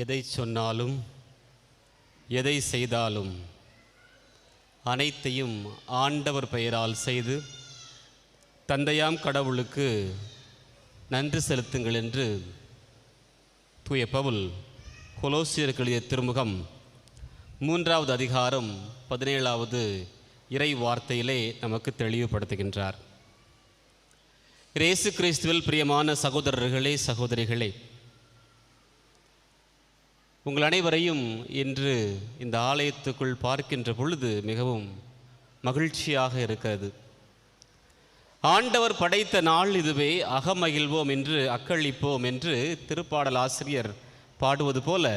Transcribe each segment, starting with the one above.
எதை சொன்னாலும் எதை செய்தாலும் அனைத்தையும் ஆண்டவர் பெயரால் செய்து தந்தையாம் கடவுளுக்கு நன்றி செலுத்துங்கள் என்று தூய பவுல் கொலோசியருக்கு எழுதிய திருமுகம் மூன்றாவது அதிகாரம் பதினேழாவது இறை வார்த்தையிலே நமக்கு தெளிவுபடுத்துகின்றார். இயேசு கிறிஸ்துவில் பிரியமான சகோதரர்களே சகோதரிகளே உங்கள் அனைவரையும் இன்று இந்த ஆலயத்துக்குள் பார்க்கின்ற பொழுது மிகவும் மகிழ்ச்சியாக இருக்கிறது. ஆண்டவர் படைத்த நாள் இதுவே அகமகிழ்வோம் என்று அக்களிப்போம் என்று திருப்பாடல் ஆசிரியர் பாடுவது போல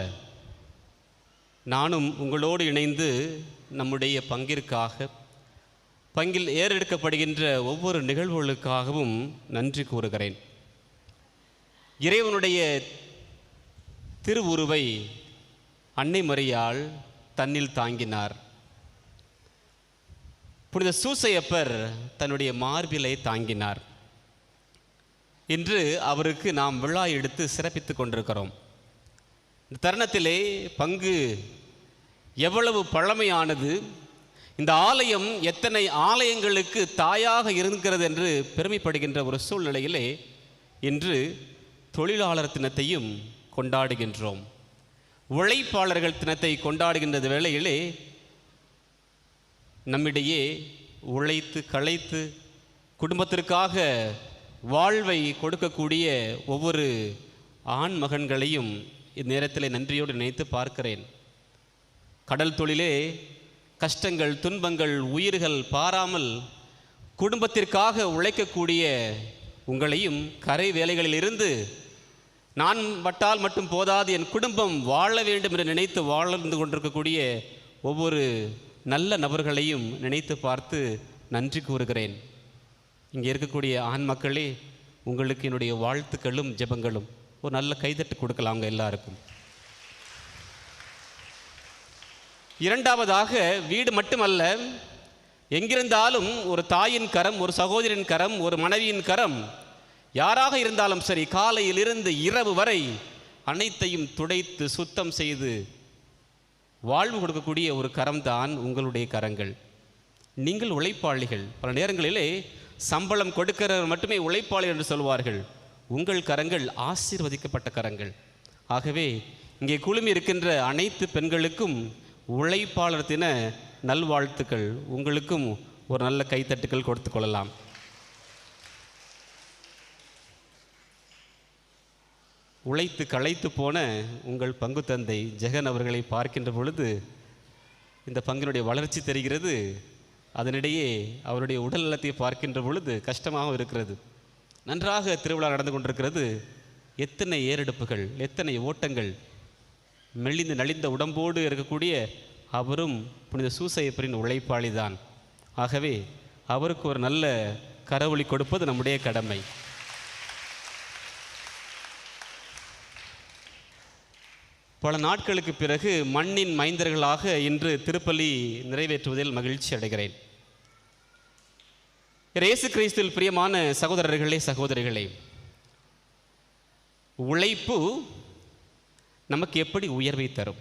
நானும் உங்களோடு இணைந்து நம்முடைய பங்கிற்காக பங்கில் ஏறெடுக்கப்படுகின்ற ஒவ்வொரு நிகழ்வுகளுக்காகவும் நன்றி கூறுகிறேன். இறைவனுடைய திருவுருவை அன்னை மரியாள் தன்னில் தாங்கினார். புனித சூசையப்பர் தன்னுடைய மார்பிலை தாங்கினார். இன்று அவருக்கு நாம் விழா எடுத்து சிறப்பித்துக் கொண்டிருக்கிறோம். இந்த தருணத்திலே பங்கு எவ்வளவு பழமையானது இந்த ஆலயம் எத்தனை ஆலயங்களுக்கு தாயாக இருக்கிறது என்று பெருமைப்படுகின்ற ஒரு சூழ்நிலையிலே இன்று தொழிலாளர் தினத்தையும் கொண்டாடுகின்றோம். உழைப்பாளர்கள் தினத்தை கொண்டாடுகின்ற வேளையிலே நம்மிடையே உழைத்து களைத்து குடும்பத்திற்காக வாழ்வை கொடுக்கக்கூடிய ஒவ்வொரு ஆண் மகன்களையும் இந்நேரத்தில் நன்றியோடு நினைத்து பார்க்கிறேன். கடல் தொழிலே கஷ்டங்கள் துன்பங்கள் உயிர்கள் பாராமல் குடும்பத்திற்காக உழைக்கக்கூடிய உங்களையும் கரை வேலைகளிலிருந்து நான் வட்டால் மட்டும் போதாது என் குடும்பம் வாழ வேண்டும் என்று நினைத்து வாழ்ந்து கொண்டிருக்கக்கூடிய ஒவ்வொரு நல்ல நபர்களையும் நினைத்து பார்த்து நன்றி கூறுகிறேன். இங்கே இருக்கக்கூடிய ஆண் மக்களே உங்களுக்கு என்னுடைய வாழ்த்துக்களும் ஜெபங்களும். ஒரு நல்ல கைதட்டு கொடுக்கலாங்க எல்லாருக்கும். இரண்டாவதாக வீடு மட்டுமல்ல எங்கிருந்தாலும் ஒரு தாயின் கரம் ஒரு சகோதரின் கரம் ஒரு மனைவியின் கரம் யாராக இருந்தாலும் சரி காலையிலிருந்து இரவு வரை அனைத்தையும் துடைத்து சுத்தம் செய்து வாழ்வு கொடுக்கக்கூடிய ஒரு கரம்தான் உங்களுடைய கரங்கள். நீங்கள் உழைப்பாளிகள். பல நேரங்களிலே சம்பளம் கொடுக்கிறவர் மட்டுமே உழைப்பாளி என்று சொல்வார்கள். உங்கள் கரங்கள் ஆசீர்வதிக்கப்பட்ட கரங்கள். ஆகவே இங்கே குழுமி இருக்கின்ற அனைத்து பெண்களுக்கும் உழைப்பாளர் தின நல்வாழ்த்துக்கள். உங்களுக்கும் ஒரு நல்ல கைத்தட்டுக்கள் கொடுத்து கொள்ளலாம். உழைத்து களைத்து போன உங்கள் பங்கு தந்தை ஜெகன் அவர்களை பார்க்கின்ற பொழுது இந்த பங்கினுடைய வளர்ச்சி தெரிகிறது. அதனிடையே அவருடைய உடல் நலத்தை பார்க்கின்ற பொழுது கஷ்டமாகவும் இருக்கிறது. நன்றாக திருவிழா நடந்து கொண்டிருக்கிறது. எத்தனை ஏறெடுப்புகள் எத்தனை ஓட்டங்கள் மெலிந்து நலிந்த உடம்போடு இருக்கக்கூடிய அவரும் புனித சூசையப்பரின் உழைப்பாளி தான் ஆகவே அவருக்கு ஒரு நல்ல கரவொளி கொடுப்பது நம்முடைய கடமை. பல நாட்களுக்கு பிறகு மண்ணின் மைந்தர்களாக இன்று திருப்பலி நிறைவேற்றுவதில் மகிழ்ச்சி அடைகிறேன். இயேசு கிறிஸ்துவில் பிரியமான சகோதரர்களே சகோதரிகளே உழைப்பு நமக்கு எப்படி உயர்வை தரும்?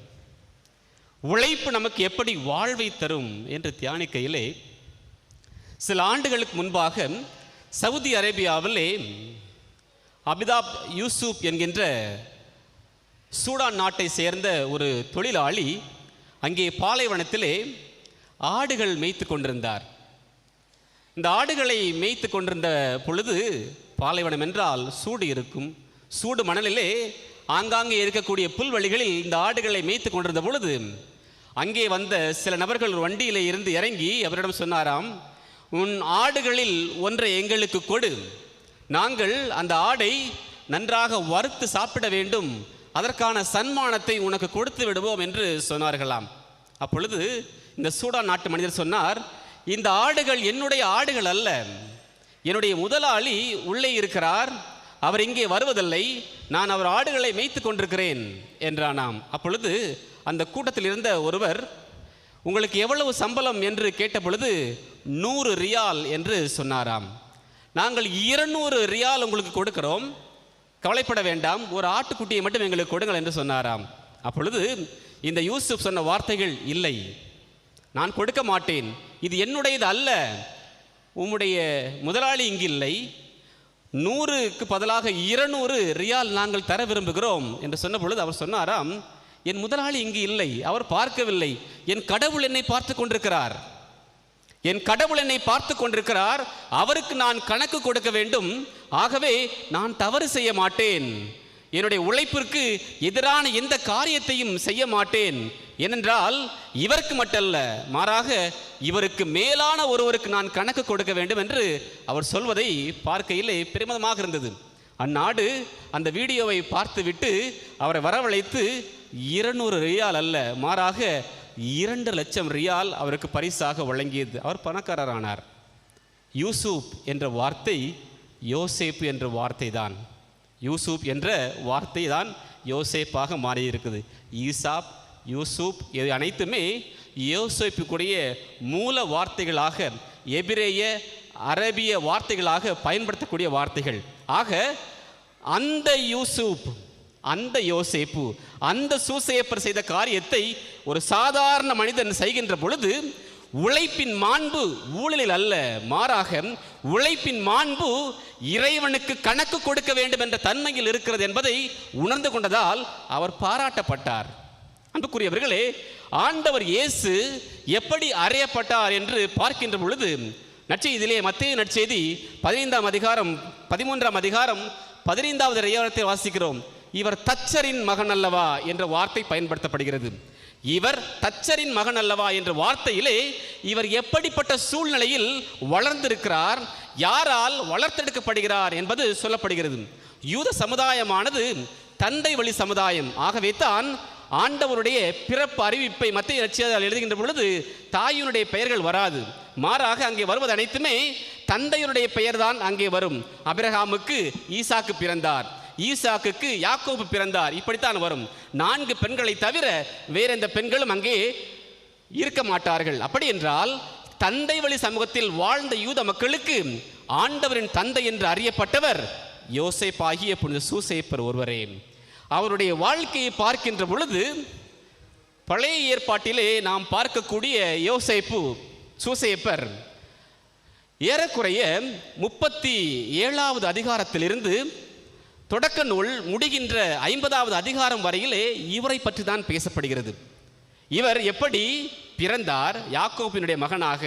உழைப்பு நமக்கு எப்படி வாழ்வை தரும் என்று தியானிக்கையிலே சில ஆண்டுகளுக்கு முன்பாக சவுதி அரேபியாவிலே அபிதாப் யூசுப் என்கின்ற சூடான் நாட்டை சேர்ந்த ஒரு தொழிலாளி அங்கே பாலைவனத்திலே ஆடுகள் மேய்த்து கொண்டிருந்தார். இந்த ஆடுகளை மேய்த்து கொண்டிருந்த பொழுது பாலைவனம் என்றால் சூடு இருக்கும். சூடு மணலிலே ஆங்காங்கே இருக்கக்கூடிய புல்வெளிகளில் இந்த ஆடுகளை மேய்த்து கொண்டிருந்த பொழுது அங்கே வந்த சில நபர்கள் ஒரு வண்டியிலே இருந்து இறங்கி அவரிடம் சொன்னாராம் உன் ஆடுகளில் ஒன்றை எங்களுக்கு கொடு. நாங்கள் அந்த ஆடை நன்றாக வறுத்து சாப்பிட வேண்டும். அதற்கான சன்மானத்தை உனக்கு கொடுத்து விடுவோம் என்று சொன்னார்களாம். அப்பொழுது இந்த சூடான் நாட்டு மனிதர் சொன்னார் இந்த ஆடுகள் என்னுடைய ஆடுகள் அல்ல. என்னுடைய முதலாளி உள்ளே இருக்கிறார். அவர் இங்கே வருவதில்லை. நான் அவர் ஆடுகளை மேய்த்து கொண்டிருக்கிறேன் என்றானாம். அப்பொழுது அந்த கூட்டத்தில் இருந்த ஒருவர் உங்களுக்கு எவ்வளவு சம்பளம்? என்று கேட்டபொழுது நூறு ரியால் என்று சொன்னாராம். நாங்கள் இருநூறு ரியால் உங்களுக்கு கொடுக்கிறோம். கவலைப்பட வேண்டாம் ஒரு ஆட்டுக்குட்டியை மட்டும் எங்களுக்கு கொடுங்கள் என்று சொன்னாராம். அப்பொழுது இந்த யூசுப் சொன்ன வார்த்தைகள் இல்லை. நான் கொடுக்க மாட்டேன். இது என்னுடையது அல்ல. உம்முடைய முதலாளி இங்கு இல்லை நூறுக்கு பதிலாக இருநூறு ரியால் நாங்கள் தர விரும்புகிறோம் என்று சொன்ன பொழுது அவர் சொன்னாராம் என் முதலாளி இங்கு இல்லை. அவர் பார்க்கவில்லை. என் கடவுள் என்னை பார்த்து கொண்டிருக்கிறார். என் கடவுள் என்னை பார்த்து கொண்டிருக்கிறார். அவருக்கு நான் கணக்கு கொடுக்க வேண்டும். ஆகவே நான் தவறு செய்ய மாட்டேன். என்னுடைய உழைப்பிற்கு எதிரான எந்த காரியத்தையும் செய்ய மாட்டேன். ஏனென்றால் இவருக்கு மட்டுமல்ல மாறாக இவருக்கு மேலான ஒருவருக்கு நான் கணக்கு கொடுக்க வேண்டும் என்று அவர் சொல்வதை பார்க்கையிலே பெருமிதமாக இருந்தது. அந்நாடு அந்த வீடியோவை பார்த்துவிட்டு அவரை வரவழைத்து இருநூறு ரியால் அல்ல மாறாக இரண்டு லட்சம் ரியால் அவருக்கு பரிசாக வழங்கியது. அவர் பணக்காரரானார். யூசுப் என்ற வார்த்தை யோசேப்பு என்ற வார்த்தை தான் யூசுப் என்ற வார்த்தை தான் யோசேப்பாக மாறியிருக்குது. ஈசாப் யூசுப் இது அனைத்துமே யோசேப்புக்குடைய மூல வார்த்தைகளாக எபிரேய அரபிய வார்த்தைகளாக பயன்படுத்தக்கூடிய வார்த்தைகள். ஆக அந்த யூசுப் அந்த யோசேப்பு அந்த சூசேப்பர் செய்த காரியத்தை ஒரு சாதாரண மனிதன் செய்கின்ற பொழுது உழைப்பின் மாண்பு ஊழலில் அல்ல மாறாக உழைப்பின் மாண்பு இறைவனுக்கு கணக்கு கொடுக்க வேண்டும் என்ற தன்மையில் இருக்கிறது என்பதை உணர்ந்து கொண்டதால் அவர் பாராட்டப்பட்டார். அன்புக்குரியவர்களே ஆண்டவர் இயேசு எப்படி அறையப்பட்டார் என்று பார்க்கின்ற பொழுது நற்செய்தியிலே மத்திய நற்செய்தி பதினைந்தாம் அதிகாரம் பதிமூன்றாம் அதிகாரம் பதினைந்தாவது அதிகாரத்தை வாசிக்கிறோம். இவர் தச்சரின் மகன் அல்லவா? என்ற வார்த்தை பயன்படுத்தப்படுகிறது. இவர் தச்சரின் மகன் அல்லவா என்ற வார்த்தையிலே இவர் எப்படிப்பட்ட சூழ்நிலையில் வளர்ந்திருக்கிறார் யாரால் வளர்த்தெடுக்கப்படுகிறார் என்பது சொல்லப்படுகிறது. யூத சமுதாயமானது தந்தை வழி சமுதாயம். ஆகவே தான் ஆண்டவருடைய பிறப்பு அறிவிப்பை மத்திய லட்சியத்தால் எழுதுகின்ற பொழுது தாயினுடைய பெயர்கள் வராது. மாறாக அங்கே வருவது அனைத்துமே தந்தையுடைய பெயர்தான் அங்கே வரும். அபிரகாமுக்கு ஈசாக்கு பிறந்தார். ஈசாக்குக்கு யாக்கோபு பிறந்தார். இப்படித்தான் வரும். நான்கு பெண்களை தவிர வேற எந்த பெண்களும் அங்கே இருக்க மாட்டார்கள். அப்படி என்றால் தந்தை வழி சமூகத்தில் வாழ்ந்த யூத மக்களுக்கு ஆண்டவரின் தந்தை என்று அறியப்பட்டவர் யோசேப் ஆகிய புனித சூசேப்பர் ஒருவரே. அவருடைய வாழ்க்கையை பார்க்கின்ற பொழுது பழைய ஏற்பாட்டிலே நாம் பார்க்கக்கூடிய யோசேப்பு சூசேப்பர் ஏறக்குறைய முப்பத்தி ஏழாவது அதிகாரத்திலிருந்து தொடக்க நூல் முடிகின்ற ஐம்பதாவது அதிகாரம் வரையிலே இவரை பற்றி தான் பேசப்படுகிறது. இவர் எப்படி பிறந்தார் யாக்கோபினுடைய மகனாக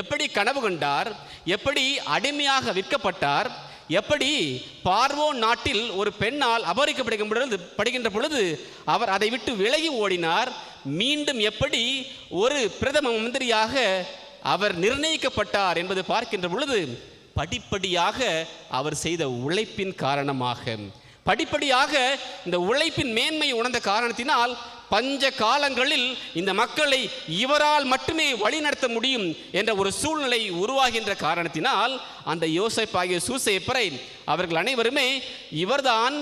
எப்படி கனவு கண்டார் எப்படி அடிமையாக விற்கப்பட்டார் எப்படி பார்வோ நாட்டில் ஒரு பெண்ணால் அபகரிக்கப்படுகின்ற பொழுது படுகின்ற பொழுது அவர் அதை விட்டு விலகி ஓடினார். மீண்டும் எப்படி ஒரு பிரதம மந்திரியாக அவர் நிர்ணயிக்கப்பட்டார் என்பது பார்க்கின்ற பொழுது படிப்படியாக அவர் செய்த உழைப்பின் காரணமாக. படிப்படியாக இந்த உழைப்பின் மேன்மை உணர்ந்த காரணத்தினால் பஞ்ச காலங்களில் இந்த மக்களை இவரால் மட்டுமே வழிநடத்த முடியும் என்ற ஒரு சூழ்நிலை உருவாகின்ற காரணத்தினால் அந்த யோசேப் ஆகிய சூசேப்பரை அவர்கள் அனைவருமே இவர்தான்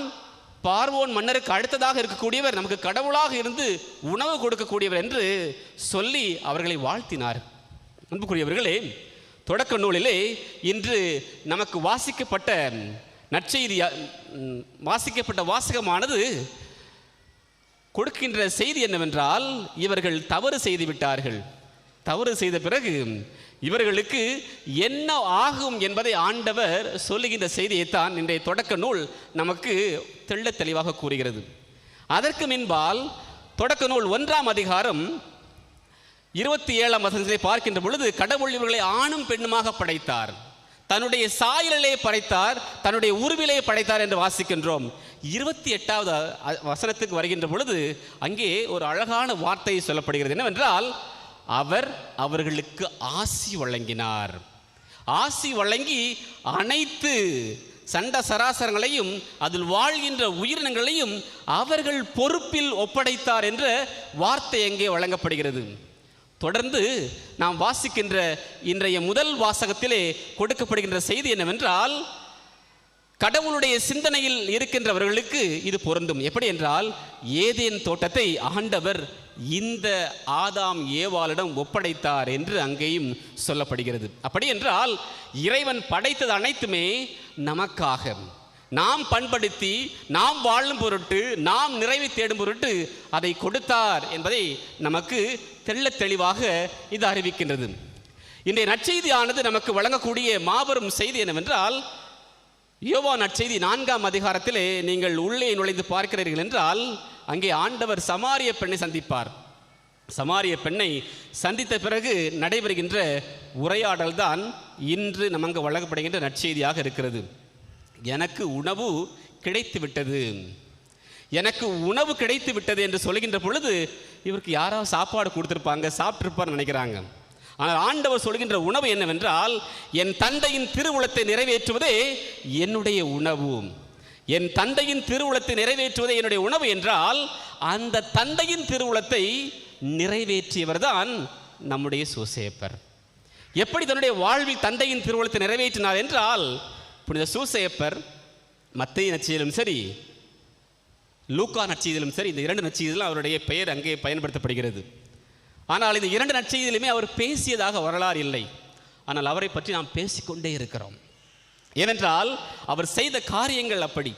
பார்வோன் மன்னருக்கு அடுத்ததாக இருக்கக்கூடியவர் நமக்கு கடவுளாக இருந்து உணவு கொடுக்கக்கூடியவர் என்று சொல்லி அவர்களை வாழ்த்தினார். அன்புக்குரியவர்களே தொடக்க நூலிலே இன்று நமக்கு வாசிக்கப்பட்ட நற்செய்தி வாசிக்கப்பட்ட வாசகமானது கொடுக்கின்ற செய்தி என்னவென்றால் இவர்கள் தவறு செய்து விட்டார்கள். தவறு செய்த பிறகு இவர்களுக்கு என்ன ஆகும் என்பதை ஆண்டவர் சொல்லுகின்ற செய்தியைத்தான் இன்றைய தொடக்க நூல் நமக்கு தெள்ளத் தெளிவாக கூறுகிறது. அதற்கு முன்பால் தொடக்க நூல் ஒன்றாம் அதிகாரம் இருபத்தி ஏழாம் வசனத்தை பார்க்கின்ற பொழுது கடவுள் இவர்களை ஆணும் பெண்ணுமாக படைத்தார். தன்னுடைய சாயலிலே படைத்தார் தன்னுடைய உருவிலே படைத்தார் என்று வாசிக்கின்றோம். இருபத்தி எட்டாவது வசனத்துக்கு வருகின்ற பொழுது அங்கே ஒரு அழகான வார்த்தை சொல்லப்படுகிறது. என்னவென்றால் அவர் அவர்களுக்கு ஆசி வழங்கினார். ஆசி வழங்கி அனைத்து சண்ட சராசரங்களையும் அதில் வாழ்கின்ற உயிரினங்களையும் அவர்கள் பொறுப்பில் ஒப்படைத்தார் என்ற வார்த்தை எங்கே வழங்கப்படுகிறது. தொடர்ந்து நாம் வாசிக்கின்ற இன்றைய முதல் வாசகத்திலே கொடுக்கப்படுகின்ற செய்தி என்னவென்றால் கடவுளுடைய சிந்தனையில் இருக்கின்றவர்களுக்கு இது பொருந்தும். எப்படி என்றால் ஏதேன் தோட்டத்தை ஆண்டவர் இந்த ஆதாம் ஏவாளிடம் ஒப்படைத்தார் என்று அங்கேயும் சொல்லப்படுகிறது. அப்படி என்றால் இறைவன் படைத்தது அனைத்துமே நமக்காக. நாம் பண்படுத்தி நாம் வாழும் பொருட்டு நாம் நிறைவை தேடும் பொருட்டு அதை கொடுத்தார் என்பதை நமக்கு தெள்ள தெளிவாக இது அறிவிக்கின்றது. இன்றைய நற்செய்தியானது நமக்கு வழங்கக்கூடிய மாபெரும் செய்தி என்னவென்றால் யோவா நற்செய்தி நான்காம் அதிகாரத்திலே நீங்கள் உள்ளே நுழைந்து பார்க்கிறீர்கள் என்றால் அங்கே ஆண்டவர் சமாரிய பெண்ணை சந்திப்பார். சமாரிய பெண்ணை சந்தித்த பிறகு நடைபெறுகின்ற உரையாடல் தான் இன்று நமக்கு வழங்கப்படுகின்ற நற்செய்தியாக இருக்கிறது. எனக்கு உணவு கிடைத்து விட்டது எனக்கு உணவு கிடைத்து விட்டது என்று சொல்கின்ற பொழுது இவருக்கு யாராவது சாப்பாடு கொடுத்துருப்பாங்க சாப்பிட்ருப்பார்னு நினைக்கிறாங்க. ஆனால் ஆண்டவர் சொல்கின்ற உணவு என்னவென்றால் என் தந்தையின் திருவுளத்தை நிறைவேற்றுவதே என்னுடைய உணவு. என் தந்தையின் திருவுளத்தை நிறைவேற்றுவதே என்னுடைய உணவு என்றால் அந்த தந்தையின் திருவுளத்தை நிறைவேற்றியவர்தான் நம்முடைய சோசேப்பர். எப்படி தன்னுடைய வாழ்வில் தந்தையின் திருவுளத்தை நிறைவேற்றினார் என்றால் புனித சூசையப்பர் மத்திய நச்சியிலும் சரி லூக்கா நற்செய்தியிலும் சரி இந்த இரண்டு நற்செய்தியிலும் அவருடைய பெயர் அங்கே பயன்படுத்தப்படுகிறது. ஆனால் இந்த இரண்டு நற்செய்தியிலுமே அவர் பேசியதாக வரலாறு இல்லை. ஆனால் அவரை பற்றி நாம் பேசிக்கொண்டே இருக்கிறோம். ஏனென்றால் அவர் செய்த காரியங்கள் அப்படி.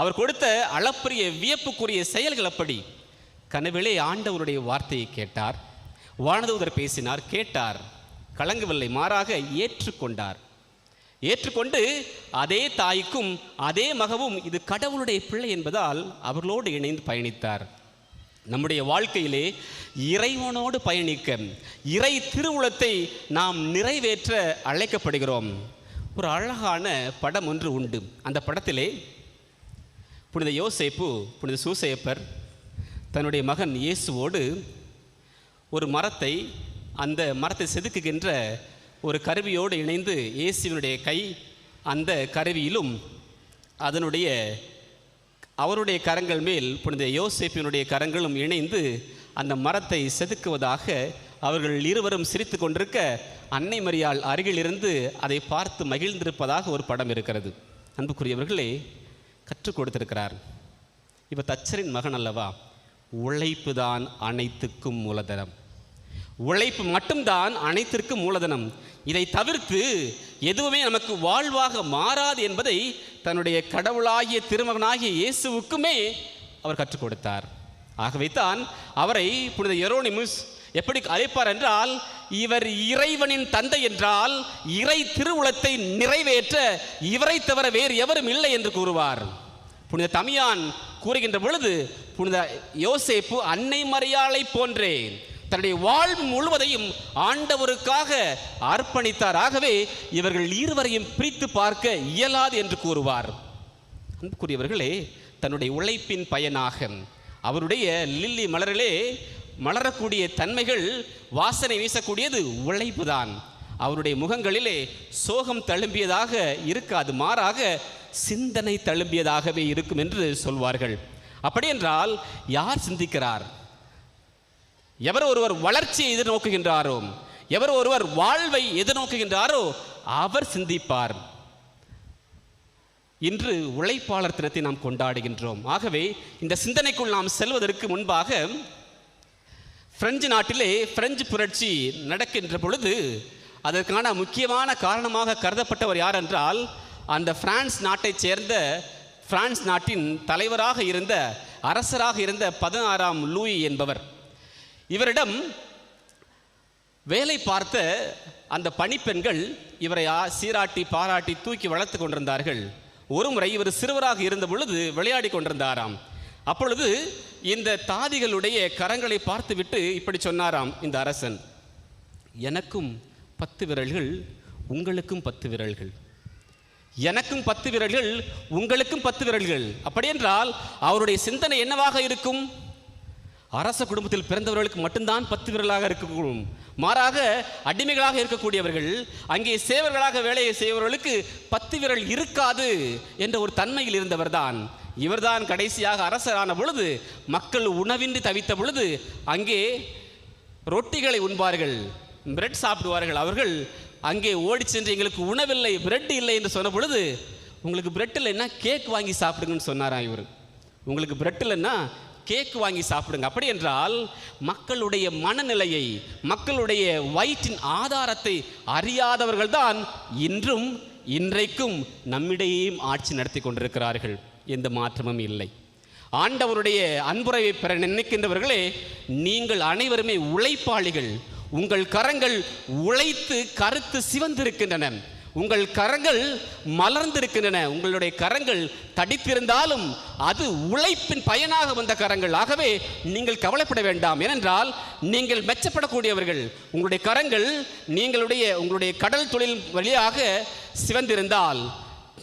அவர் கொடுத்த அளப்பரிய வியப்புக்குரிய செயல்கள் அப்படி. கனவிலே ஆண்டவருடைய வார்த்தையை கேட்டார் வானதூதர் பேசினார் கேட்டார் கலங்கவில்லை மாறாக ஏற்றுக்கொண்டார். ஏற்றுக்கொண்டு அதே தாய்க்கும் அதே மகவும் இது கடவுளுடைய பிள்ளை என்பதால் அவர்களோடு இணைந்து பயணித்தார். நம்முடைய வாழ்க்கையிலே இறைவனோடு பயணிக்க இறை திருவுளத்தை நாம் நிறைவேற்ற அழைக்கப்படுகிறோம். ஒரு அழகான படம் ஒன்று உண்டு. அந்த படத்திலே புனித யோசேப்பு புனித சூசேப்பர் தன்னுடைய மகன் இயேசுவோடு ஒரு மரத்தை அந்த மரத்தை செதுக்குகின்ற ஒரு கருவியோடு இணைந்து இயேசுவினுடைய கை அந்த கருவியிலும் அதனுடைய அவருடைய கரங்கள் மேல் புனித யோசேப்பினுடைய கரங்களும் இணைந்து அந்த மரத்தை செதுக்குவதாக அவர்கள் இருவரும் சிரித்து கொண்டிருக்க அன்னை மரியாள் அருகிலிருந்து அதை பார்த்து மகிழ்ந்திருப்பதாக ஒரு படம் இருக்கிறது. அன்புக்குரியவர்களே கற்றுக் கொடுத்திருக்கிறார். இவர் தச்சரின் மகன் அல்லவா? உழைப்பு தான் அனைத்துக்கும் மூலதனம். உழைப்பு மட்டும்தான் அனைத்திற்கும் மூலதனம். இதை தவிர்த்து எதுவுமே நமக்கு வாழ்வாக மாறாது என்பதை தன்னுடைய கடவுளாகிய திருமகனாகிய இயேசுவுக்குமே அவர் கற்றுக் கொடுத்தார். ஆகவே தான் அவரை புனித எரோனிமுஸ் எப்படி அழைப்பார் என்றால் இவர் இறைவனின் தந்தை என்றால் இறை திருவுளத்தை நிறைவேற்ற இவரை தவிர வேறு எவரும் இல்லை என்று கூறுவார். புனித தமியான் கூறுகின்ற பொழுது புனித யோசேப்பு அன்னை மரியாளை போன்றேன் தன்னுடைய வாழ்வு முழுவதையும் ஆண்டவருக்காக அர்ப்பணித்தார். ஆகவே இவர்கள் இருவரையும் பிரித்து பார்க்க இயலாது என்று கூறுவார். அன்புக்குரியவர்களே தன்னுடைய உழைப்பின் பயனாக அவருடைய லில்லி மலரிலே மலரக்கூடிய தன்மைகள் வாசனை வீசக்கூடியது உழைப்பு தான் அவருடைய முகங்களிலே சோகம் தழும்பியதாக இருக்காது மாறாக சிந்தனை தழும்பியதாகவே இருக்கும் என்று சொல்வார்கள். அப்படியென்றால் யார் சிந்திக்கிறார்? எவர் ஒருவர் வளர்ச்சியை எதிர்நோக்குகின்றாரோ எவர் ஒருவர் வாழ்வை எதிர்நோக்குகின்றாரோ அவர் சிந்திப்பார். இன்று உழைப்பாளர் தினத்தை நாம் கொண்டாடுகின்றோம். ஆகவே இந்த சிந்தனைக்குள் நாம் செல்வதற்கு முன்பாக பிரெஞ்சு நாட்டிலே பிரெஞ்சு புரட்சி நடக்கின்ற பொழுது அதற்கான முக்கியமான காரணமாக கருதப்பட்டவர் யார் என்றால் அந்த பிரான்ஸ் நாட்டைச் சேர்ந்த பிரான்ஸ் நாட்டின் தலைவராக இருந்த அரசராக இருந்த பதினாறாம் லூயி என்பவர். இவரிடம் வேலை பார்த்த அந்த பணிப்பெண்கள் இவரை சீராட்டி பாராட்டி தூக்கி வளர்த்து கொண்டிருந்தார்கள். ஒரு முறை இவர் சிறுவராக இருந்த பொழுது விளையாடி கொண்டிருந்தாராம். அப்பொழுது இந்த தாதிகளுடைய கரங்களை பார்த்துவிட்டு இப்படி சொன்னாராம் இந்த அரசன் எனக்கும் பத்து விரல்கள் உங்களுக்கும் பத்து விரல்கள். எனக்கும் பத்து விரல்கள் உங்களுக்கும் பத்து விரல்கள். அப்படியென்றால் அவருடைய சிந்தனை என்னவாக இருக்கும்? அரச குடும்பத்தில் பிறந்தவர்களுக்கு மட்டும்தான் பத்து விரலாக இருக்கக்கூடும். மாறாக அடிமைகளாக இருக்கக்கூடியவர்கள் அங்கே சேவர்களாக வேலையை செய்பவர்களுக்கு பத்து விரல் இருக்காது என்ற ஒரு தன்மையில் இருந்தவர்தான். இவர்தான் கடைசியாக அரசரான பொழுது மக்கள் உணவின்றி தவித்த பொழுது அங்கே ரொட்டிகளை உண்பார்கள் பிரெட் சாப்பிடுவார்கள். அவர்கள் அங்கே ஓடி சென்று எங்களுக்கு உணவில்லை பிரெட் இல்லை என்று சொன்ன பொழுது உங்களுக்கு பிரெட் இல்லைன்னா கேக் வாங்கி சாப்பிடுங்கன்னு சொன்னாராம் இவர்? உங்களுக்கு பிரெட் இல்லைன்னா கேக் வாங்கி சாப்பிடுங்க. அப்படி என்றால் மக்களுடைய மனநிலையை மக்களுடைய வயிற்றின் ஆதாரத்தை அறியாதவர்கள் தான் இன்றும் இன்றைக்கும் நம்மிடையேயும் ஆட்சி நடத்தி கொண்டிருக்கிறார்கள். எந்த மாற்றமும் இல்லை. ஆண்டவருடைய அன்புரையை பெற நினைக்கின்றவர்களே நீங்கள் அனைவருமே உழைப்பாளிகள். உங்கள் கரங்கள் உழைத்து கருத்து சிவந்திருக்கின்றன. உங்கள் கரங்கள் மலர்ந்திருக்கின்றன. உங்களுடைய கரங்கள் தடித்திருந்தாலும் அது உழைப்பின் பயனாக வந்த கரங்கள். ஆகவே நீங்கள் கவலைப்பட வேண்டாம். ஏனென்றால் நீங்கள் மெச்சப்படக்கூடியவர்கள். உங்களுடைய கரங்கள் நீங்களுடைய உங்களுடைய கடல் தொழில் வழியாக சிவந்திருந்தால்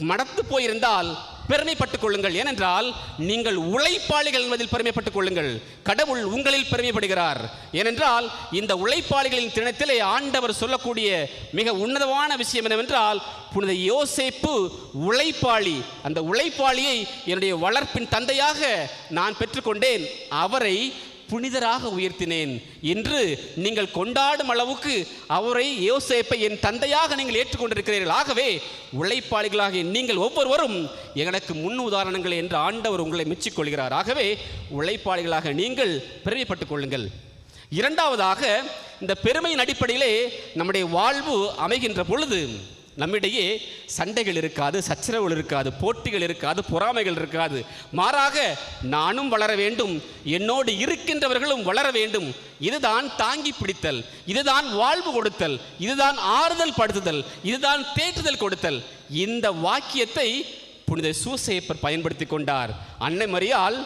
மடத்து போயிருந்தால் பெருமைப்பட்டுக் கொள்ளுங்கள். ஏனென்றால் நீங்கள் உழைப்பாளிகள் என்பதில் பெருமைப்பட்டுக் கொள்ளுங்கள். கடவுள் உங்களில் பெருமைப்படுகிறார். ஏனென்றால் இந்த உழைப்பாளிகளின் தினத்திலே ஆண்டவர் சொல்லக்கூடிய மிக உன்னதமான விஷயம் என்னவென்றால் புனித யோசேப்பு உழைப்பாளி. அந்த உழைப்பாளியை என்னுடைய வளர்ப்பின் தந்தையாக நான் பெற்றுக்கொண்டேன். அவரை புனிதராக உயர்த்தினேன். என்று நீங்கள் கொண்டாடும் அளவுக்கு அவரை யோசேப்பை என் தந்தையாக நீங்கள் ஏற்றுக்கொண்டிருக்கிறீர்கள். ஆகவே உழைப்பாளிகளாக நீங்கள் ஒவ்வொருவரும் எனக்கு முன் உதாரணங்கள் என்று ஆண்டவர் உங்களை மெச்சிக்கொள்கிறார். ஆகவே உழைப்பாளிகளாக நீங்கள் பெருமைப்பட்டுக் கொள்ளுங்கள். இரண்டாவதாக இந்த பெருமையின் அடிப்படையிலே நம்முடைய வாழ்வு அமைகின்ற பொழுது நம்மிடையே சண்டைகள் இருக்காது சச்சரவுகள் இருக்காது போட்டிகள் இருக்காது பொறாமைகள் இருக்காது. மாறாக நானும் வளர வேண்டும் என்னோடு இருக்கின்றவர்களும் வளர வேண்டும். இதுதான் தாங்கி பிடித்தல் இதுதான் வாழ்வு கொடுத்தல் இதுதான் ஆறுதல் படுத்துதல் இதுதான் தேற்றுதல் கொடுத்தல். இந்த வாக்கியத்தை புனித சூசையப்பர் பயன்படுத்தி கொண்டார். அன்னை மரியால்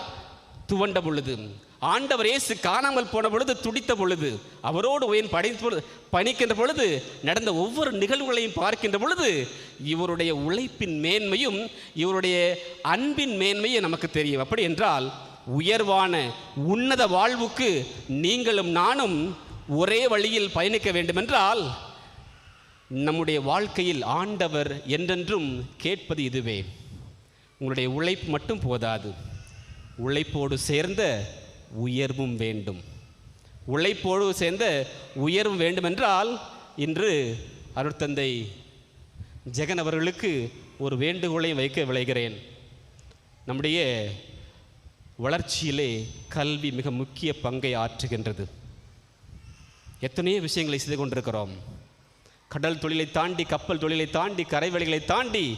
துவண்ட பொழுது. ஆண்டவர் இயேசு காணாமல் போன பொழுது துடித்த பொழுது அவரோடு உயன் படை பணிக்கின்ற பொழுது நடந்த ஒவ்வொரு நிகழ்வுகளையும் பார்க்கின்ற பொழுது இவருடைய உழைப்பின் மேன்மையும் இவருடைய அன்பின் மேன்மையும் நமக்கு தெரியும். அப்படி என்றால் உயர்வான உன்னத வாழ்வுக்கு நீங்களும் நானும் ஒரே வழியில் பயணிக்க வேண்டுமென்றால் நம்முடைய வாழ்க்கையில் ஆண்டவர் என்றென்றும் கேட்பது இதுவே. உங்களுடைய உழைப்பு மட்டும் போதாது. உழைப்போடு சேர்ந்த உயர்வும் வேண்டும். உழைப்போடு சேர்ந்த உயர்வும் வேண்டுமென்றால் இன்று அருட்தந்தை ஜெகன் அவர்களுக்கு ஒரு வேண்டுகோளை வைக்க விளைகிறேன் நம்முடைய வளர்ச்சியிலே கல்வி மிக முக்கிய பங்கை ஆற்றுகின்றது. எத்தனையோ விஷயங்களை செய்து கொண்டிருக்கிறோம். கடல் தொழிலை தாண்டி கப்பல் தொழிலை தாண்டி கரைவழிகளை தாண்டி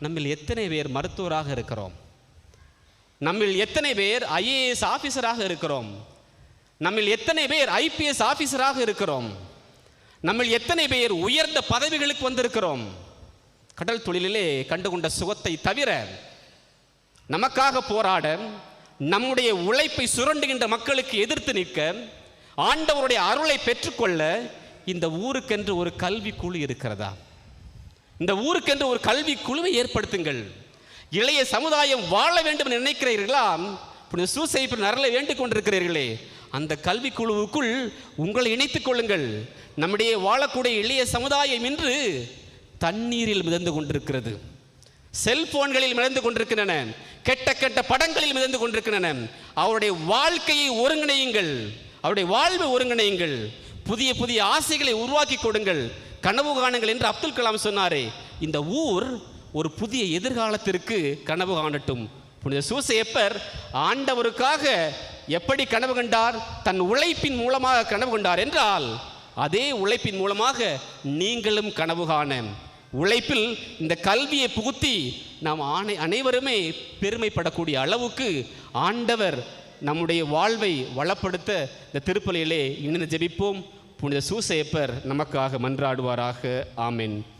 நம்மில் எத்தனை பேர் மருத்துவராக இருக்கிறோம். நம்மில் எத்தனை பேர் ஐஏஎஸ் ஆஃபீஸராக இருக்கிறோம்? நம்மில் எத்தனை பேர் ஐபிஎஸ் ஆஃபீஸராக இருக்கிறோம்? நம்மில் எத்தனை பேர் உயர்ந்த பதவிகளுக்கு வந்திருக்கிறோம்? கடல் தொழிலிலே கண்டுகொண்ட சுகத்தை தவிர நமக்காக போராட நம்முடைய உழைப்பை சுரண்டுகின்ற மக்களுக்கு எதிர்த்து நிற்க ஆண்டவருடைய அருளை பெற்றுக்கொள்ள இந்த ஊருக்கென்று ஒரு கல்வி குழு இருக்கிறதா? இந்த ஊருக்கென்று ஒரு கல்வி குழுவை ஏற்படுத்துங்கள். இளைய சமுதாயம் வாழ வேண்டும் என்று நினைக்கிறீர்களா? புனித சூசைப்பு நரலை வேண்டிக் கொண்டிருக்கிறீர்களே. அந்த கல்வி குழுவுக்குள் உங்களை இணைத்துக் கொள்ளுங்கள். நம்முடைய வாழக்கூடிய இளைய சமுதாயம் இன்று தண்ணீரில் மிதந்து கொண்டிருக்கிறது. செல்போன்களில் மிதந்து கொண்டிருக்கின்றன. கெட்ட கெட்ட படங்களில் மிதந்து கொண்டிருக்கின்றன. அவருடைய வாழ்க்கையை ஒருங்கிணையுங்கள். அவருடைய வாழ்வை ஒருங்கிணையுங்கள். புதிய புதிய ஆசைகளை உருவாக்கி கொடுங்கள். கனவு காணுங்கள் என்று அப்துல் கலாம் சொன்னாரே இந்த ஊர் ஒரு புதிய எதிர்காலத்திற்கு கனவு காணட்டும். புனித சூசையப்பர் ஆண்டவருக்காக எப்படி கனவு கண்டார்? தன் உழைப்பின் மூலமாக கனவு கண்டார் என்றால் அதே உழைப்பின் மூலமாக நீங்களும் கனவு காண. உழைப்பில் இந்த கல்வியை புகுத்தி நாம் ஆணை அனைவருமே பெருமைப்படக்கூடிய அளவுக்கு ஆண்டவர் நம்முடைய வாழ்வை வளப்படுத்த இந்த திருப்பலியிலே இணைந்து ஜெபிப்போம். புனித சூசையப்பர் நமக்காக மன்றாடுவாராக. ஆமென்.